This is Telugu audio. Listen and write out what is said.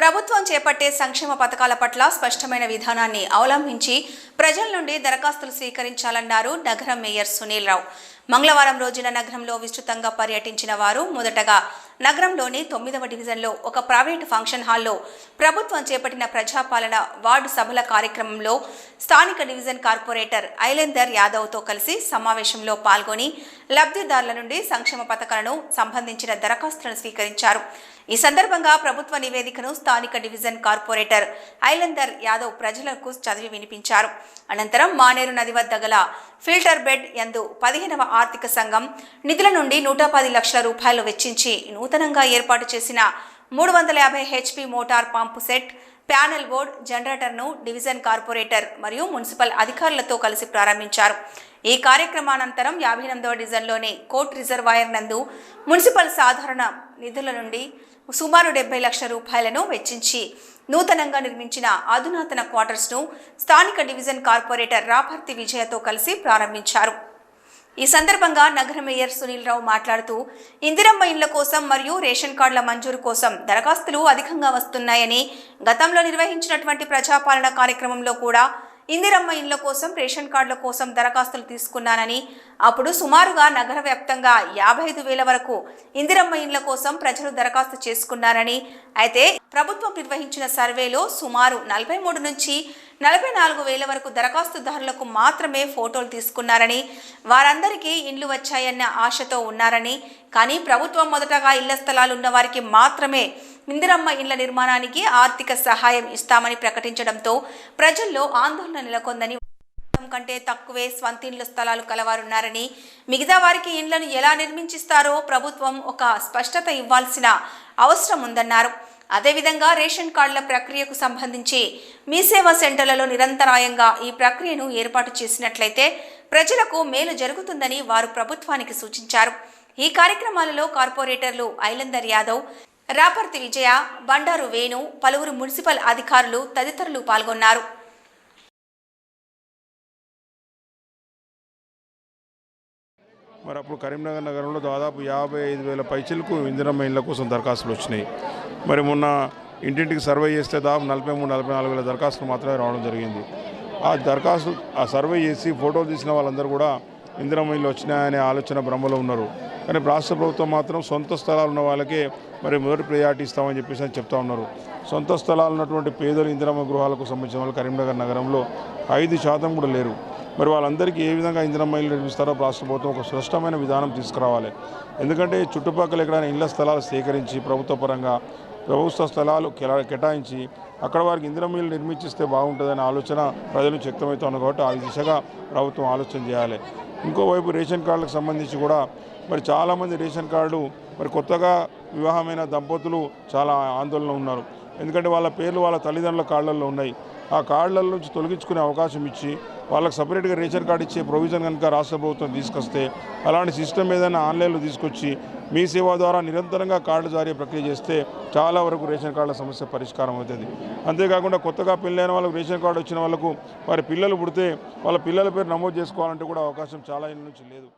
ప్రభుత్వం చేపట్టే సంక్షేమ పథకాల పట్ల స్పష్టమైన విధానాన్ని అవలంబించి ప్రజల నుండి దరఖాస్తులు స్వీకరించాలన్నారు నగరం మేయర్ సునీల్ రావు. మంగళవారం రోజున నగరంలో విస్తృతంగా పర్యటించిన వారు మొదటగా నగరంలోని తొమ్మిదవ డివిజన్లో ఒక ప్రైవేటు ఫంక్షన్ హాల్లో ప్రభుత్వం చేపట్టిన ప్రజాపాలన వార్డు సభల కార్యక్రమంలో స్థానిక డివిజన్ కార్పొరేటర్ ఐలెందర్ యాదవ్తో కలిసి సమావేశంలో పాల్గొని లబ్ధిదారుల నుండి సంక్షేమ పథకాలను సంబంధించిన దరఖాస్తులను స్వీకరించారు. ఈ సందర్భంగా ప్రభుత్వ నివేదికను స్థానిక డివిజన్ కార్పొరేటర్ ఐలందర్ యాదవ్ ప్రజలకు చదివి వినిపించారు. అనంతరం మానేరు నది వద్ద గల ఫిల్టర్ బెడ్ యందు పదిహేనవ ఆర్థిక సంఘం నిధుల నుండి నూట పది లక్షల రూపాయలు వెచ్చించి నూతనంగా ఏర్పాటు చేసిన మూడు వందల యాభై HP motor pump set panel board జనరేటర్ను డివిజన్ కార్పొరేటర్ మరియు మున్సిపల్ అధికారులతో కలిసి ప్రారంభించారు. ఈ కార్యక్రమానంతరం యాభై ఎనిమిదవ డివిజన్లోని కోర్ట్ రిజర్వాయర్ నందు మున్సిపల్ సాధారణ నిధుల నుండి సుమారు డెబ్బై లక్షల రూపాయలను వెచ్చించి నూతనంగా నిర్మించిన అధునాతన క్వార్టర్స్ను స్థానిక డివిజన్ కార్పొరేటర్ రాపర్తి విజయతో కలిసి ప్రారంభించారు. ఈ సందర్భంగా నగర మేయర్ సునీల్ రావు మాట్లాడుతూ ఇందిరమ్మ ఇండ్ల కోసం మరియు రేషన్ కార్డుల మంజూరు కోసం దరఖాస్తులు అధికంగా వస్తున్నాయని గతంలో నిర్వహించినటువంటి ప్రజాపాలన కార్యక్రమంలో కూడా ఇందిరమ్మ ఇండ్ల కోసం రేషన్ కార్డుల కోసం దరఖాస్తులు తీసుకున్నానని అప్పుడు సుమారుగా నగర వ్యాప్తంగా యాభై ఐదు వేల వరకు ఇందిరమ్మ ఇండ్ల కోసం ప్రజలు దరఖాస్తు చేసుకున్నారని అయితే ప్రభుత్వం నిర్వహించిన సర్వేలో సుమారు నలభై మూడు నుంచి నలభై నాలుగు వేల వరకు దరఖాస్తుదారులకు మాత్రమే ఫోటోలు తీసుకున్నారని వారందరికీ ఇండ్లు వచ్చాయన్న ఆశతో ఉన్నారని కానీ ప్రభుత్వం మొదటగా ఇళ్ళ స్థలాలు ఉన్న వారికి మాత్రమే ఇందిరమ్మ ఇండ్ల నిర్మాణానికి ఆర్థిక సహాయం ఇస్తామని ప్రకటించడంతో ప్రజల్లో ఆందోళన నెలకొందని కంటే తక్కువే స్వంతిండ్ల స్థలాలు కలవారున్నారని మిగతా వారికి ఇండ్లను ఎలా నిర్మించిస్తారో ప్రభుత్వం ఒక స్పష్టత ఇవ్వాల్సిన అవసరం ఉందన్నారు. అదేవిధంగా రేషన్ కార్డుల ప్రక్రియకు సంబంధించి మీ సేవా సెంటర్లలో నిరంతరాయంగా ఈ ప్రక్రియను ఏర్పాటు చేసినట్లయితే ప్రజలకు మేలు జరుగుతుందని వారు ప్రభుత్వానికి సూచించారు. ఈ కార్యక్రమాలలో కార్పొరేటర్లు ఐలందర్ యాదవ్ రాపర్తి విజయ బండారు వేణు పలువురు మున్సిపల్ అధికారులు తదితరులు పాల్గొన్నారు. మరి అప్పుడు కరీంనగర్ నగరంలో దాదాపు యాభై ఐదు వేల పైచలకు ఇందిరమ్మ ఇళ్ళ కోసం దరఖాస్తులు వచ్చినాయి. మరి మొన్న ఇంటింటికి సర్వే చేస్తే దాదాపు నలభై మూడు నలభై నాలుగు వేల దరఖాస్తులు మాత్రమే రావడం జరిగింది. ఆ దరఖాస్తు ఆ సర్వే చేసి ఫోటోలు తీసిన వాళ్ళందరూ కూడా ఇందిరమ్మ ఇల్లు వచ్చినాయనే ఆలోచన భ్రమలో ఉన్నారు. కానీ రాష్ట్ర ప్రభుత్వం మాత్రం సొంత స్థలాలు ఉన్న వాళ్ళకే మరి మొదటి ప్రయారిటీ ఇస్తామని చెప్పేసి అని చెప్తా ఉన్నారు. సొంత స్థలాలు ఉన్నటువంటి పేదలు ఇందిరమ్మ గృహాలకు సంబంధించిన వాళ్ళు కరీంనగర్ నగరంలో ఐదు శాతం కూడా లేరు. మరి వాళ్ళందరికీ ఏ విధంగా ఇందిరమ్మ మైలు నిర్మిస్తారో రాష్ట్ర ప్రభుత్వం ఒక స్పష్టమైన విధానం తీసుకురావాలి. ఎందుకంటే చుట్టుపక్కల ఎక్కడైనా ఇళ్ళ స్థలాలు సేకరించి ప్రభుత్వ పరంగా ప్రభుత్వ స్థలాలు కేటాయించి అక్కడ వారికి ఇందిరమ్మ మైలు నిర్మించిస్తే బాగుంటుందనే ఆలోచన ప్రజలు నుంచి కాబట్టి ఆ దిశగా ప్రభుత్వం ఆలోచన చేయాలి. ఇంకోవైపు రేషన్ కార్డులకు సంబంధించి కూడా మరి చాలామంది రేషన్ కార్డు మరి కొత్తగా వివాహమైన దంపతులు చాలా ఆందోళన ఉన్నారు. ఎందుకంటే వాళ్ళ పేర్లు వాళ్ళ తల్లిదండ్రుల కార్డులలో ఉన్నాయి. ఆ కార్డుల నుంచి తొలగించుకునే అవకాశం ఇచ్చి వాళ్ళకి సపరేట్గా రేషన్ కార్డు ఇచ్చే ప్రొవిజన్ కనుక రాష్ట్ర ప్రభుత్వం తీసుకొస్తే అలాంటి సిస్టమ్ ఏదైనా ఆన్లైన్లో తీసుకొచ్చి మీ సేవ ద్వారా నిరంతరంగా కార్డులు జారీ ప్రక్రియ చేస్తే చాలా వరకు రేషన్ కార్డుల సమస్య పరిష్కారం అవుతుంది. అంతేకాకుండా కొత్తగా పెళ్ళైన వాళ్ళకు రేషన్ కార్డు వచ్చిన వాళ్ళకు వారి పిల్లలు పుడితే వాళ్ళ పిల్లల పేరు నమోదు చేసుకోవాలంటే కూడా అవకాశం చాలా ఇళ్ళ నుంచి లేదు.